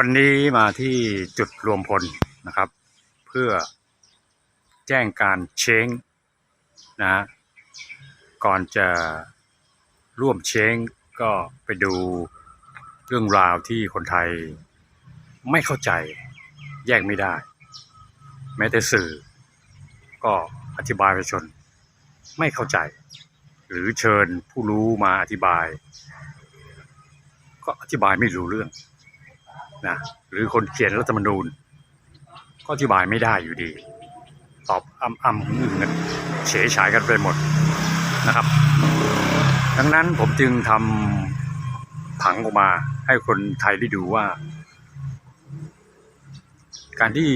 วันนี้มาที่จุดรวมพลนะครับ เพื่อแจ้งการเช้งนะฮะก่อนจะร่วมเช้งก็ไปดูเรื่องราวที่คนไทยไม่เข้าใจแยกไม่ได้ แม้แต่สื่อ ก็อธิบายประชาชนไม่เข้าใจ หรือเชิญผู้รู้มาอธิบาย ก็อธิบายไม่รู้เรื่อง นะหรือคนเขียนรัฐธรรมนูญ ก็อธิบายไม่ได้อยู่ดี ตอบอ้ำอ้ำอึ้งกันเฉยฉายกันไปหมดนะครับ ดังนั้นผมจึงทำผังออกมาให้คนไทยได้ดูว่า การที่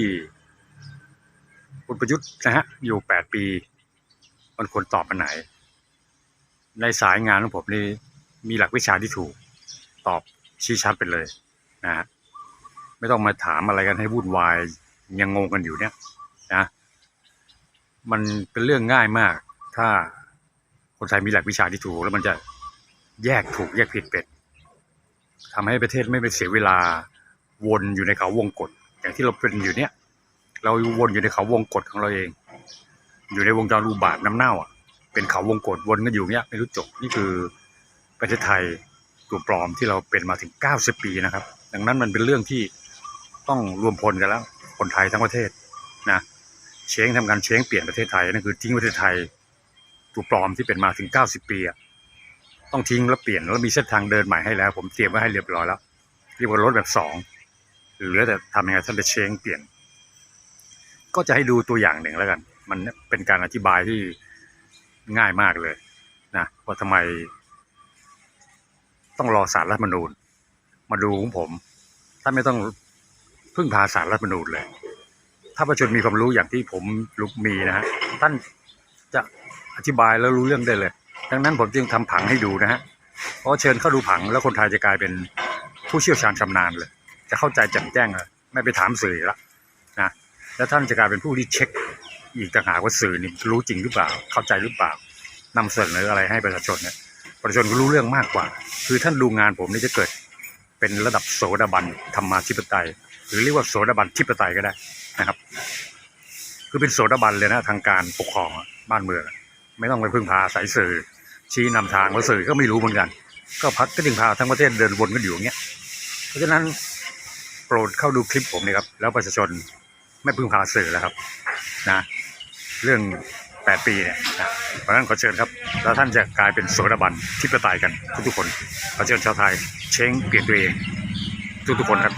คุณประยุทธ์นะฮะอยู่แปดปี มันควรตอบปัญไหน ในสายงานของผมนี่มีหลักวิชาที่ถูกตอบชี้ชัดไปเลยนะฮะ ไม่ต้องมาถามอะไรกันให้วุ่นวายยังงงกันอยู่เนี่ยนะมันเป็นเรื่องง่ายมาก ถ้าคนไทยมีหลักวิชาที่ถูก แล้วมันจะแยกถูกแยกผิดเป็นทำให้ประเทศไม่ไปเสียเวลาวนอยู่ในเขาวงกฏอย่างที่เราเป็นอยู่เนี่ย เราวนอยู่ในเขาวงกฏของเราเอง อยู่ในวงจรอุบาทน้ำเน่าอะเป็นเขาวงกฏวนกันอยู่เนี่ยไม่รู้จบนี่คือประเทศไทยตัวปลอมที่เราเป็นมาถึง 90 ปีนะครับ ดังนั้นมันเป็นเรื่องที่ ต้องรวมพลกันแล้ว คนไทยทั้งประเทศนะเช้งทำการเช้งเปลี่ยนประเทศไทยนั่นคือทิ้งประเทศไทยตัวปลอมที่เป็นมาถึง 90 ปีอะต้องทิ้งแล้วเปลี่ยนแล้วมีเส้นทางเดินใหม่ให้แล้ว ผมเตรียมไว้ให้เรียบร้อยแล้วเรียกว่ารถแบบสองเหลือแต่ทำยังไงท่านจะเช้งเปลี่ยน ก็จะให้ดูตัวอย่างหนึ่งแล้วกัน มันเป็นการอธิบายที่ง่ายมากเลยนะว่าทำไม ต้องรอสารรัฐมนูญ มาดูของผมท่านไม่ต้อง พึ่งพาสารรัฐมนูญเลย ถ้าประชาชนมีความรู้อย่างที่ผมรู้มีนะฮะท่านจะอธิบายแล้วรู้เรื่องได้เลย ดังนั้นผมจึงทำผังให้ดูนะฮะเพราะเชิญเข้าดูผังแล้วคนไทยจะกลายเป็นผู้เชี่ยวชาญชำนาญเลย จะเข้าใจแจ่มแจ้งเลยไม่ไปถามสื่อละนะแล้วท่านจะกลายเป็นผู้ที่เช็คอีกต่างหากว่าสื่อนี่รู้จริงหรือเปล่า เข้าใจหรือเปล่านำเสนออะไรให้ประชาชนเนี่ยประชาชนก็รู้เรื่องมากกว่า คือท่านดูงานผมนี่จะเกิดเป็นระดับโสดาบันธรรมาธิปไตย หรือเรียกว่าโสดาบันทิปไตยก็ได้นะครับ คือเป็นโสดาบันเลยนะทางการปกครองบ้านเมืองไม่ต้องไปพึ่งพาสายสื่อ ชี้นำทางแล้วสื่อก็ไม่รู้เหมือนกัน ก็พักก็จึงพาทั้งประเทศเดินวนกันอยู่อย่างเงี้ยเพราะฉะนั้นโปรดเข้าดูคลิปผมนี่ครับ แล้วประชาชนไม่พึ่งพาสื่อแล้วครับนะ เรื่องแปดปีเนี่ยนะเพราะฉะนั้นขอเชิญครับ แล้วท่านจะกลายเป็นโสดาบันทิปไตยกันทุกๆคนขอเชิญชาวไทย เช้งเปลี่ยนตัวเองทุกๆคนครับ